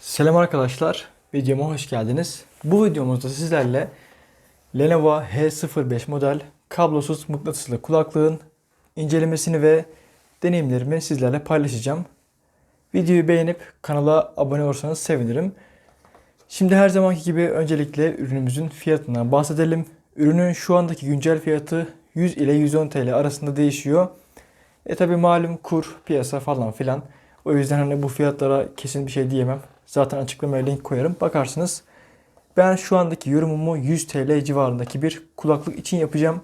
Selam arkadaşlar, videoma hoş geldiniz. Bu videomuzda sizlerle Lenovo H05 model kablosuz mıknatıslı kulaklığın incelemesini ve deneyimlerimi sizlerle paylaşacağım. Videoyu beğenip kanala abone olursanız sevinirim. Şimdi her zamanki gibi öncelikle ürünümüzün fiyatından bahsedelim. Ürünün şu andaki güncel fiyatı 100 ile 110 TL arasında değişiyor. E tabi malum kur, piyasa falan filan. O yüzden hani bu fiyatlara kesin bir şey diyemem. Zaten açıklamaya link koyarım. Bakarsınız. Ben şu andaki yorumumu 100 TL civarındaki bir kulaklık için yapacağım.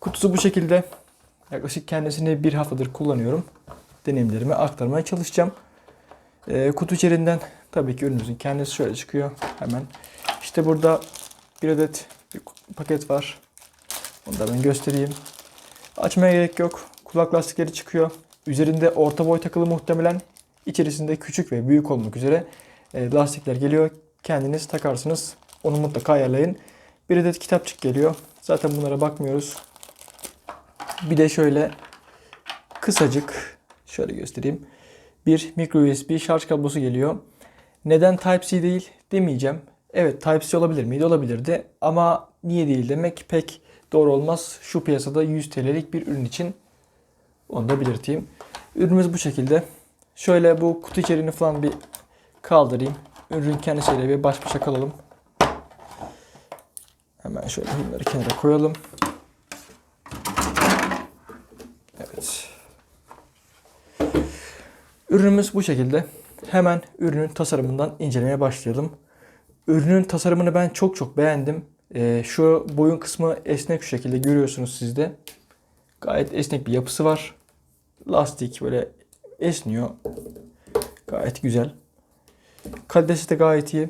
Kutusu bu şekilde. Yaklaşık kendisini bir haftadır kullanıyorum. Deneyimlerimi aktarmaya çalışacağım. Ee, kutu içerisinden tabii ki ürünümüzün kendisi şöyle çıkıyor. Hemen. İşte burada bir adet bir paket var. Onu da ben göstereyim. Açmaya gerek yok. Kulak lastikleri çıkıyor. Üzerinde orta boy takılı muhtemelen. İçerisinde küçük ve büyük olmak üzere e, lastikler geliyor. Kendiniz takarsınız. Onu mutlaka ayarlayın. Bir adet kitapçık geliyor. Zaten bunlara bakmıyoruz. Bir de şöyle kısacık şöyle göstereyim. Bir micro USB şarj kablosu geliyor. Neden Type-C değil demeyeceğim. Evet Type-C olabilir miydi? Olabilirdi. Ama niye değil demek pek doğru olmaz. Şu piyasada 100 TL'lik bir ürün için onu da belirteyim. Ürünümüz bu şekilde. Şöyle bu kutu içeriğini falan bir kaldırayım. Ürün kendisiyle bir baş başa kalalım. Hemen şöyle bunları kenara koyalım. Evet. Ürünümüz bu şekilde. Hemen ürünün tasarımından incelemeye başlayalım. Ürünün tasarımını ben çok çok beğendim. Ee, şu boyun kısmı esnek şu şekilde görüyorsunuz siz de. Gayet esnek bir yapısı var. Lastik böyle esniyor. Gayet güzel. Kalitesi de gayet iyi.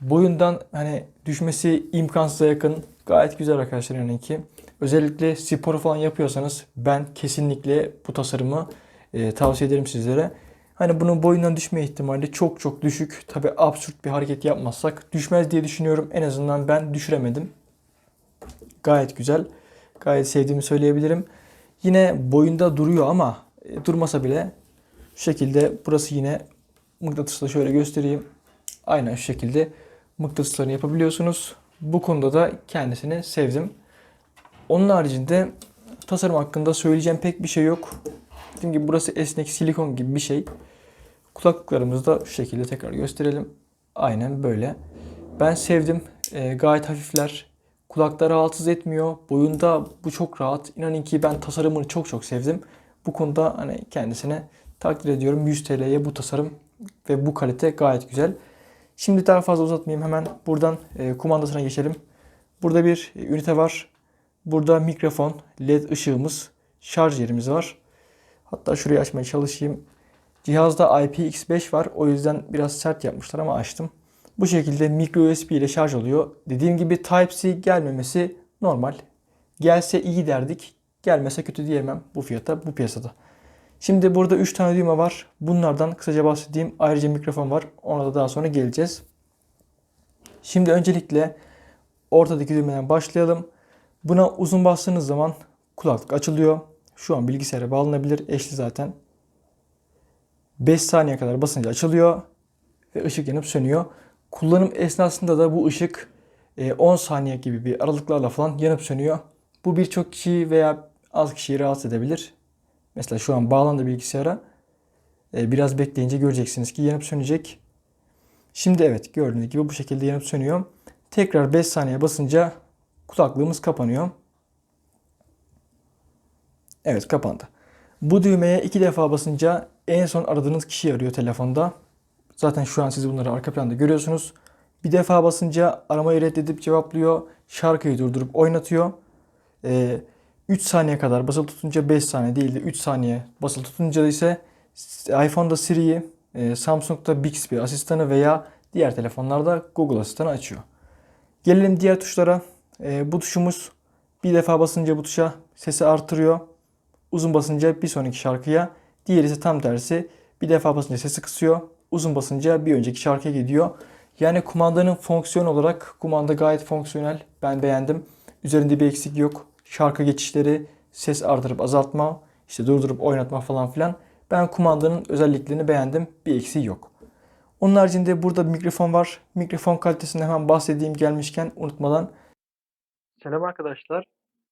Boyundan hani düşmesi imkansıza yakın. Gayet güzel arkadaşlar yani ki. Özellikle spor falan yapıyorsanız ben kesinlikle bu tasarımı e, tavsiye ederim sizlere. Hani bunun boyundan düşme ihtimali çok çok düşük. Tabi absürt bir hareket yapmazsak düşmez diye düşünüyorum. En azından ben düşüremedim. Gayet güzel. Gayet sevdiğimi söyleyebilirim. Yine boyunda duruyor ama e, durmasa bile şu şekilde burası yine mıknatısla şöyle göstereyim. Aynen şu şekilde mıknatıslarını yapabiliyorsunuz. Bu konuda da kendisini sevdim. Onun haricinde tasarım hakkında söyleyeceğim pek bir şey yok. Dediğim gibi burası esnek silikon gibi bir şey. Kulaklıklarımızı da şu şekilde tekrar gösterelim. Aynen böyle. Ben sevdim. E, gayet hafifler. Kulakta rahatsız etmiyor. Boyunda bu çok rahat. İnanın ki ben tasarımını çok çok sevdim. Bu konuda hani kendisine takdir ediyorum. 100 TL'ye bu tasarım ve bu kalite gayet güzel. Şimdi daha fazla uzatmayayım. Hemen buradan e, kumandasına geçelim. Burada bir e, ünite var. Burada mikrofon, led ışığımız, şarj yerimiz var. Hatta şurayı açmaya çalışayım. Cihazda IPX5 var. O yüzden biraz sert yapmışlar ama açtım. Bu şekilde micro USB ile şarj oluyor. Dediğim gibi Type-C gelmemesi normal. Gelse iyi derdik. Gelmese kötü diyemem bu fiyata, bu piyasada. Şimdi burada 3 tane düğme var. Bunlardan kısaca bahsedeyim. Ayrıca mikrofon var. Ona da daha sonra geleceğiz. Şimdi öncelikle ortadaki düğmeden başlayalım. Buna uzun bastığınız zaman kulaklık açılıyor. Şu an bilgisayara bağlanabilir. Eşli zaten. 5 saniye kadar basınca açılıyor ve ışık yanıp sönüyor. Kullanım esnasında da bu ışık 10 e, saniye gibi bir aralıklarla falan yanıp sönüyor. Bu birçok kişiyi veya az kişiyi rahatsız edebilir. Mesela şu an bağlandı bilgisayara. E, biraz bekleyince göreceksiniz ki yanıp sönecek. Şimdi evet gördüğünüz gibi bu şekilde yanıp sönüyor. Tekrar 5 saniye basınca kulaklığımız kapanıyor. Evet kapandı. Bu düğmeye iki defa basınca en son aradığınız kişi arıyor telefonda. Zaten şu an siz bunları arka planda görüyorsunuz. Bir defa basınca aramayı reddedip cevaplıyor. Şarkıyı durdurup oynatıyor. Ee, 3 saniye kadar basılı tutunca 5 saniye değil de 3 saniye basılı tutunca ise iPhone'da Siri'yi, e, Samsung'da Bixby asistanı veya diğer telefonlarda Google asistanı açıyor. Gelelim diğer tuşlara. E, bu tuşumuz bir defa basınca bu tuşa sesi artırıyor. Uzun basınca bir sonraki şarkıya. Diğeri ise tam tersi. Bir defa basınca sesi kısıyor. Uzun basınca bir önceki şarkıya gidiyor. Yani kumandanın fonksiyon olarak kumanda gayet fonksiyonel. Ben beğendim. Üzerinde bir eksik yok. Şarkı geçişleri, ses artırıp azaltma, işte durdurup oynatma falan filan. Ben kumandanın özelliklerini beğendim. Bir eksiği yok. Onun haricinde burada bir mikrofon var. Mikrofon kalitesinden hemen bahsedeyim gelmişken unutmadan. Selam arkadaşlar.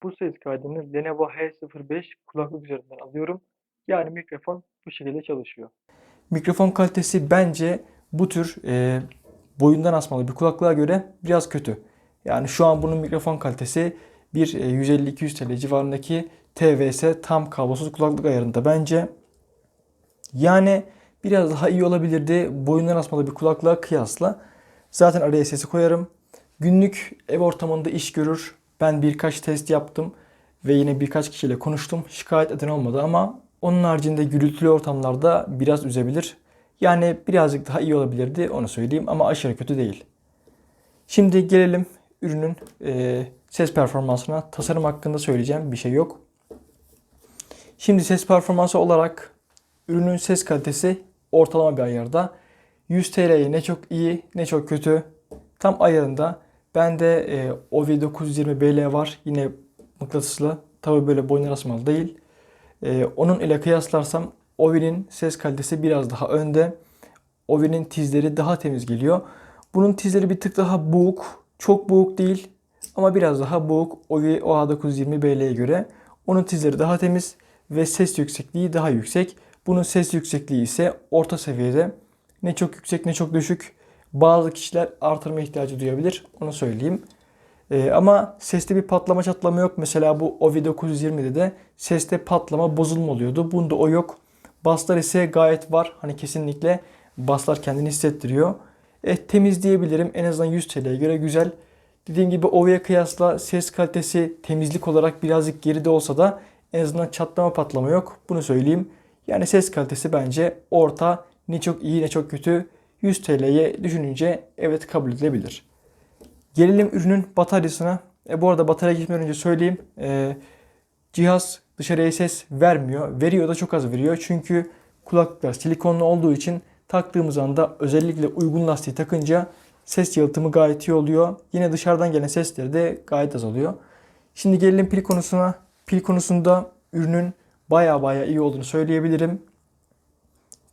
Bu ses kaydını Lenovo H05 kulaklık üzerinden alıyorum. Yani mikrofon bu şekilde çalışıyor. Mikrofon kalitesi bence bu tür e, boyundan asmalı bir kulaklığa göre biraz kötü. Yani şu an bunun mikrofon kalitesi bir e, 150-200 TL civarındaki TVS tam kablosuz kulaklık ayarında bence. Yani biraz daha iyi olabilirdi boyundan asmalı bir kulaklığa kıyasla. Zaten araya sesi koyarım. Günlük ev ortamında iş görür. Ben birkaç test yaptım ve yine birkaç kişiyle konuştum. Şikayet eden olmadı ama onun haricinde gürültülü ortamlarda biraz üzebilir. Yani birazcık daha iyi olabilirdi onu söyleyeyim ama aşırı kötü değil. Şimdi gelelim ürünün e, ses performansına. Tasarım hakkında söyleyeceğim bir şey yok. Şimdi ses performansı olarak ürünün ses kalitesi ortalama bir ayarda. 100 TL'ye ne çok iyi ne çok kötü. Tam ayarında. Bende e, OV920BL var. Yine mıknatıslı. Tabi böyle boyun arasmalı değil. E, onun ile kıyaslarsam Ovi'nin ses kalitesi biraz daha önde. Ovi'nin tizleri daha temiz geliyor. Bunun tizleri bir tık daha boğuk. Çok boğuk değil ama biraz daha boğuk Ovi OA920BL'ye göre. Onun tizleri daha temiz ve ses yüksekliği daha yüksek. Bunun ses yüksekliği ise orta seviyede. Ne çok yüksek ne çok düşük. Bazı kişiler artırma ihtiyacı duyabilir. Onu söyleyeyim. Ee, ama seste bir patlama çatlama yok. Mesela bu Ovi 920'de de seste patlama bozulma oluyordu. Bunda o yok. Baslar ise gayet var. Hani kesinlikle baslar kendini hissettiriyor. E, temiz diyebilirim. En azından 100 TL'ye göre güzel. Dediğim gibi Ovi'ye kıyasla ses kalitesi temizlik olarak birazcık geride olsa da en azından çatlama patlama yok. Bunu söyleyeyim. Yani ses kalitesi bence orta, ne çok iyi ne çok kötü. 100 TL'ye düşününce evet kabul edilebilir. Gelelim ürünün bataryasına. E, bu arada batarya gitmeden önce söyleyeyim. E, cihaz dışarıya ses vermiyor. Veriyor da çok az veriyor. Çünkü kulaklıklar silikonlu olduğu için taktığımız anda özellikle uygun lastiği takınca ses yalıtımı gayet iyi oluyor. Yine dışarıdan gelen sesleri de gayet az oluyor. Şimdi gelelim pil konusuna. Pil konusunda ürünün baya baya iyi olduğunu söyleyebilirim.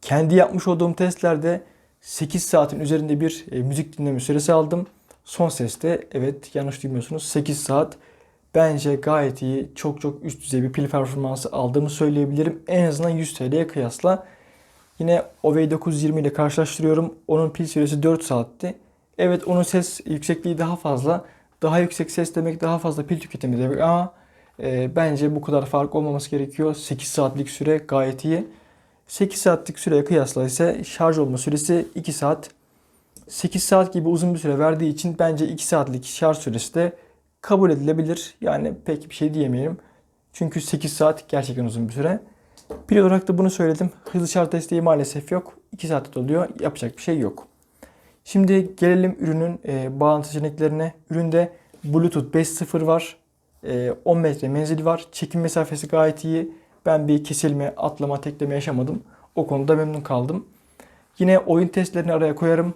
Kendi yapmış olduğum testlerde 8 saatin üzerinde bir e, müzik dinleme süresi aldım. Son seste evet yanlış duymuyorsunuz 8 saat. Bence gayet iyi, çok çok üst düzey bir pil performansı aldığımı söyleyebilirim. En azından 100 TL'ye kıyasla. Yine OV920 ile karşılaştırıyorum. Onun pil süresi 4 saatti. Evet onun ses yüksekliği daha fazla. Daha yüksek ses demek daha fazla pil tüketimi demek ama e, bence bu kadar fark olmaması gerekiyor. 8 saatlik süre gayet iyi. 8 saatlik süreye kıyasla ise şarj olma süresi 2 saat. 8 saat gibi uzun bir süre verdiği için bence 2 saatlik şarj süresi de kabul edilebilir. Yani pek bir şey diyemeyelim. Çünkü 8 saat gerçekten uzun bir süre. Pil olarak da bunu söyledim. Hızlı şarj desteği maalesef yok. 2 saatte doluyor. Yapacak bir şey yok. Şimdi gelelim ürünün e, bağlantı seçeneklerine. Üründe Bluetooth 5.0 var. E, 10 metre menzili var. Çekim mesafesi gayet iyi. Ben bir kesilme, atlama, tekleme yaşamadım. O konuda memnun kaldım. Yine oyun testlerini araya koyarım.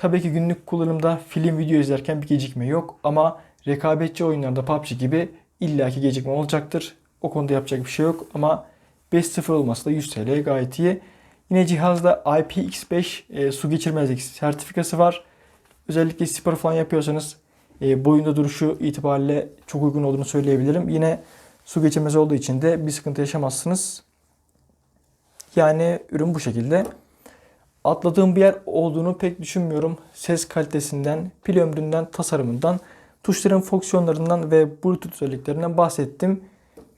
Tabii ki günlük kullanımda film video izlerken bir gecikme yok ama rekabetçi oyunlarda PUBG gibi illaki gecikme olacaktır. O konuda yapacak bir şey yok ama 5.0 olması da 100 TL gayet iyi. Yine cihazda IPX5 e, su geçirmezlik sertifikası var. Özellikle spor falan yapıyorsanız e, boyunda duruşu itibariyle çok uygun olduğunu söyleyebilirim. Yine su geçirmez olduğu için de bir sıkıntı yaşamazsınız. Yani ürün bu şekilde. Atladığım bir yer olduğunu pek düşünmüyorum. Ses kalitesinden, pil ömründen, tasarımından, tuşların fonksiyonlarından ve Bluetooth özelliklerinden bahsettim.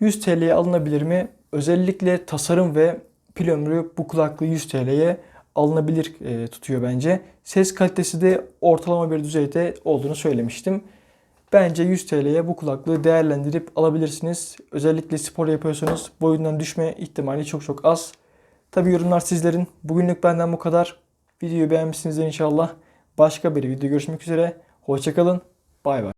100 TL'ye alınabilir mi? Özellikle tasarım ve pil ömrü bu kulaklığı 100 TL'ye alınabilir e, tutuyor bence. Ses kalitesi de ortalama bir düzeyde olduğunu söylemiştim. Bence 100 TL'ye bu kulaklığı değerlendirip alabilirsiniz. Özellikle spor yapıyorsanız boyundan düşme ihtimali çok çok az. Tabi yorumlar sizlerin. Bugünlük benden bu kadar. Videoyu beğenmişsinizdir inşallah. Başka bir video görüşmek üzere. Hoşçakalın. Bay bay.